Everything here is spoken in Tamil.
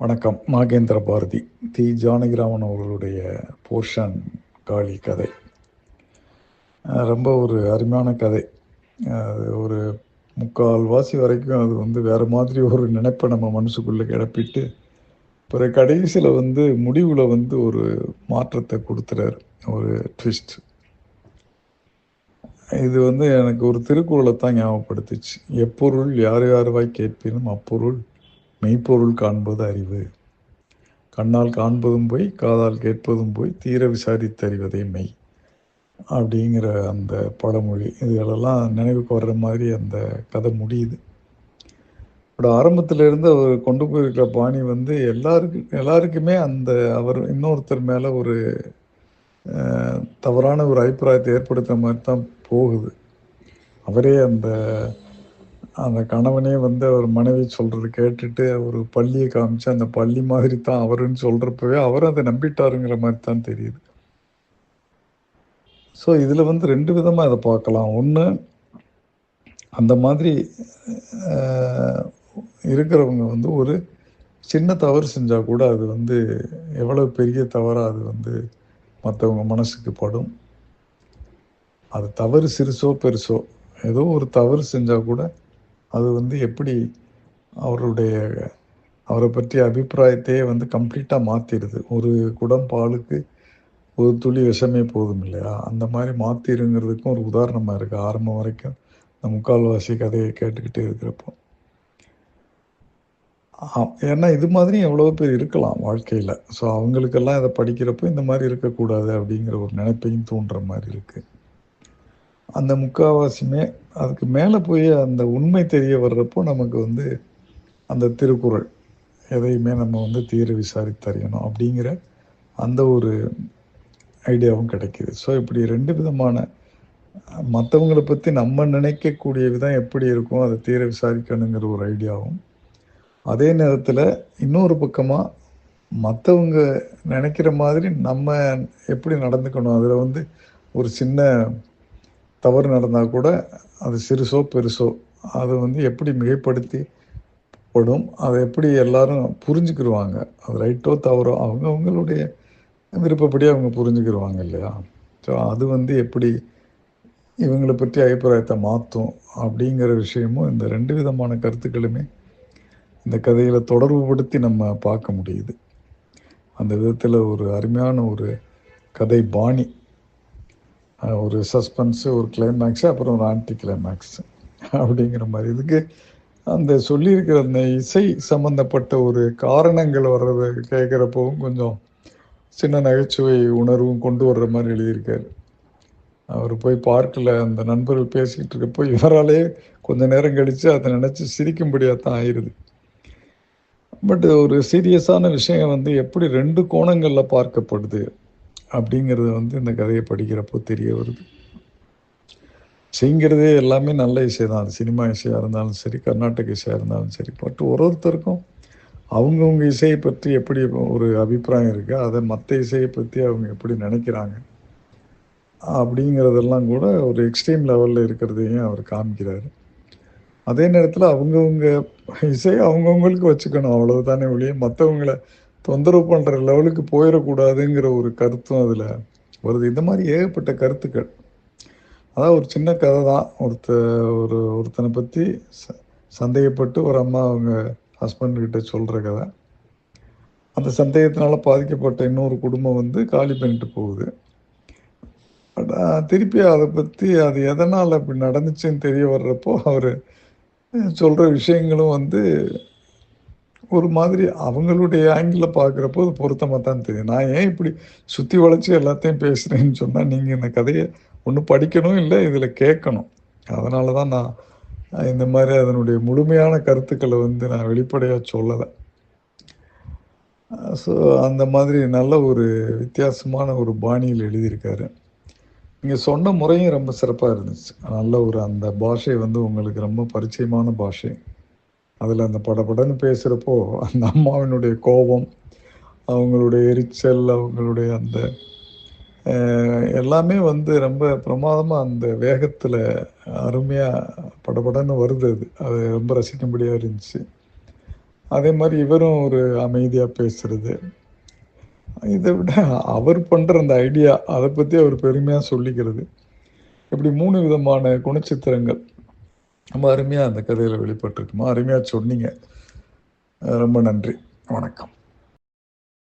வணக்கம். நாகேந்திர பாரதி. தி. ஜானகிராமன் அவர்களுடைய போர்ஷன் காளி கதை. ரொம்ப ஒரு அருமையான கதை. அது ஒரு முக்கால் வாசி வரைக்கும் அது வந்து வேறு மாதிரி ஒரு நினைப்பை நம்ம மனசுக்குள்ளே கிளப்பிட்டு பிறகு கடைசியில் வந்து முடிவில் வந்து ஒரு மாற்றத்தை கொடுத்துறாரு. ஒரு ட்விஸ்ட் இது வந்து எனக்கு ஒரு திருக்குறளை தான் ஞாபகப்படுத்துச்சு. எப்பொருள் யார் யாருவாய் கேட்பினும் அப்பொருள் மெய்ப்பொருள் காண்பது அறிவு. கண்ணால் காண்பதும் போய் காதால் கேட்பதும் போய் தீர விசாரித்து அறிவதே மெய். அப்படிங்கிற அந்த பழமொழி. இதுகளெல்லாம் நினைவுக்கு வர்ற மாதிரி அந்த கதை முடியுது. பட் ஆரம்பத்திலேருந்து அவர் கொண்டு போயிருக்கிற பாணி வந்து எல்லாருக்கும் எல்லாருக்குமே அந்த அவர் இன்னொருத்தர் மேலே ஒரு தவறான ஒரு அபிப்பிராயத்தை ஏற்படுத்துற மாதிரி தான் போகுது. அவரே அந்த அந்த கணவனே வந்து அவர் மனைவி சொல்கிறத கேட்டுட்டு அவர் பள்ளியை காமிச்சு அந்த பள்ளி மாதிரி தான் அவருன்னு சொல்கிறப்பவே அவர் அதை நம்பிட்டாருங்கிற மாதிரி தான் தெரியுது. ஸோ இதில் வந்து ரெண்டு விதமாக இதை பார்க்கலாம். ஒன்று அந்த மாதிரி இருக்கிறவங்க வந்து ஒரு சின்ன தவறு செஞ்சால் கூட அது வந்து எவ்வளோ பெரிய தவறாக அது வந்து மற்றவங்க மனசுக்கு படும். அது தவறு சிறுசோ பெருசோ ஏதோ ஒரு தவறு செஞ்சால் கூட அது வந்து எப்படி அவருடைய அவரை பற்றிய அபிப்பிராயத்தையே வந்து கம்ப்ளீட்டாக மாற்றிடுது ஒரு குடம் பாலுக்கு ஒரு துளி விஷமே போதும் இல்லையா? அந்த மாதிரி மாற்றிருங்கிறதுக்கும் ஒரு உதாரணமாக இருக்குது ஆரம்பம் வரைக்கும் இந்த முக்கால்வாசி கதையை கேட்டுக்கிட்டே இருக்கிறப்போ. ஏன்னா இது மாதிரி எவ்வளோ பேர் இருக்கலாம் வாழ்க்கையில். ஸோ அவங்களுக்கெல்லாம் இதை படிக்கிறப்போ இந்த மாதிரி இருக்கக்கூடாது அப்படிங்கிற ஒரு நினைப்பையும் தூண்டுற மாதிரி இருக்குது அந்த முக்கால்வாசியுமே அதுக்கு மேலே போய் அந்த உண்மை தெரிய வர்றப்போ நமக்கு வந்து அந்த திருக்குறள் எதையுமே நம்ம வந்து தீர விசாரித்தறியணும் அப்படிங்கிற அந்த ஒரு ஐடியாவும் கிடைக்கிது. ஸோ இப்படி ரெண்டு விதமான மற்றவங்களை பற்றி நம்ம நினைக்கக்கூடிய விதம் எப்படி இருக்கும் அதை தீர விசாரிக்கணுங்கிற ஒரு ஐடியாவும் அதே நேரத்தில் இன்னொரு பக்கமாக மற்றவங்க நினைக்கிற மாதிரி நம்ம எப்படி நடந்துக்கணும்? அதில் வந்து ஒரு சின்ன தவறு நடந்தால் கூட அது சிறுசோ பெருசோ. அதை வந்து எப்படி மிகைப்படுத்தி படும் அதை எப்படி எல்லாரும் புரிஞ்சுக்கிருவாங்க அது ரைட்டோ தவறோ அவங்க அவங்களுடைய விருப்பப்படி அவங்க புரிஞ்சுக்கிருவாங்க இல்லையா? ஸோ அது வந்து எப்படி இவங்களை பற்றி அபிப்பிராயத்தை மாற்றும் அப்படிங்கிற விஷயமும் இந்த ரெண்டு விதமான கருத்துக்களுமே இந்த கதையில் தொடர்புபடுத்தி நம்ம பார்க்க முடியுது. அந்த விதத்தில் ஒரு அருமையான ஒரு கதை பாணி. ஒரு சஸ்பென்ஸு ஒரு கிளைமேக்ஸு அப்புறம் ஒரு ஆன்டி கிளைமேக்ஸு அப்படிங்கிற மாதிரி. இதுக்கு அந்த சொல்லியிருக்கிற அந்த இசை சம்பந்தப்பட்ட ஒரு காரணங்கள் வர்றதை கேட்குறப்பவும் கொஞ்சம் சின்ன நகைச்சுவை உணர்வும் கொண்டு வர்ற மாதிரி எழுதியிருக்காரு. அவர் போய் பார்க்கில் அந்த நண்பர்கள் பேசிக்கிட்டு இருக்கப்போ இவராலே கொஞ்ச நேரம் கழித்து அதை நினச்சி சிரிக்கும்படியாக தான் ஆயிடுது பட் ஒரு சீரியஸான விஷயம் வந்து எப்படி ரெண்டு கோணங்களில் பார்க்கப்படுது? அப்படிங்கிறது வந்து இந்த கதையை படிக்கிறப்போ தெரிய வருது. செய்கிறதே எல்லாமே நல்ல இசை தான். அது சினிமா இசையாக இருந்தாலும் சரி கர்நாடக இசையாக இருந்தாலும் சரி. பட் ஒரு ஒருத்தருக்கும் அவங்கவுங்க இசையை பற்றி எப்படி ஒரு அபிப்பிராயம் இருக்குது அதை மற்ற இசையை பற்றி அவங்க எப்படி நினைக்கிறாங்க அப்படிங்கிறதெல்லாம் கூட ஒரு எக்ஸ்ட்ரீம் லெவலில் இருக்கிறதையும் அவர் காமிக்கிறார். அதே நேரத்தில் அவங்கவுங்க இசையை அவங்கவுங்களுக்கு வச்சுக்கணும். அவ்வளவுதானே ஒழிய மற்றவங்கள தொந்தரவு பண்ணுற லெவலுக்கு போயிடக்கூடாதுங்கிற ஒரு கருத்தும் அதில் வருது. இந்த மாதிரி ஏகப்பட்ட கருத்துக்கள். அதான் ஒரு சின்ன கதை தான். ஒருத்த ஒரு ஒருத்தனை பற்றி ச சந்தேகப்பட்டு ஒரு அம்மா அவங்க ஹஸ்பண்ட் கிட்ட சொல்கிற கதை. அந்த சந்தேகத்தினால பாதிக்கப்பட்ட இன்னொரு குடும்பம் வந்து காலி பண்ணிட்டு போகுது. பட் திருப்பி அதை பற்றி அது எதனால் அப்படி நடந்துச்சுன்னு தெரிய வர்றப்போ அவர் சொல்கிற விஷயங்களும் வந்து ஒரு மாதிரி அவங்களுடைய ஆங்கிளில் பார்க்குறப்போ அது பொருத்தமாக தான் தெரியும் நான் ஏன் இப்படி சுற்றி வளைச்சி எல்லாத்தையும் பேசுகிறேன்னு சொன்னால் நீங்கள் இந்த கதையை ஒன்று படிக்கணும் இல்லை இதில் கேட்கணும். அதனால தான் நான் இந்த மாதிரி அதனுடைய முழுமையான கருத்துக்களை வந்து நான் வெளிப்படையாக சொல்லலை. ஸோ அந்த மாதிரி நல்ல ஒரு வித்தியாசமான ஒரு பாணியில் எழுதியிருக்காரு. நீங்கள் சொன்ன முறையும் ரொம்ப சிறப்பாக இருந்துச்சு. நல்ல ஒரு அந்த பாஷை வந்து உங்களுக்கு ரொம்ப பரிச்சயமான பாஷை. அதில் அந்த படப்படன்னு பேசுகிறப்போ அந்த அம்மாவினுடைய கோபம் அவங்களுடைய எரிச்சல் அவங்களுடைய அந்த எல்லாமே வந்து ரொம்ப பிரமாதமாக அந்த வேகத்தில் அருமையாக படப்படன்னு வருது அது. அது ரொம்ப ரசிக்கும்படியாக இருந்துச்சு. அதே மாதிரி இவரும் ஒரு அமைதியாக பேசுறது. இதை விட அவர் பண்ணுற அந்த ஐடியா அதை பற்றி அவர் பெருமையாக சொல்லிக்கிறது. இப்படி மூணு விதமான குணச்சித்திரங்கள். ரொம்ப அருமையாக அந்த கதையில் வெளிப்பட்டிருக்குமா அருமையாக சொன்னீங்க. ரொம்ப நன்றி. வணக்கம்.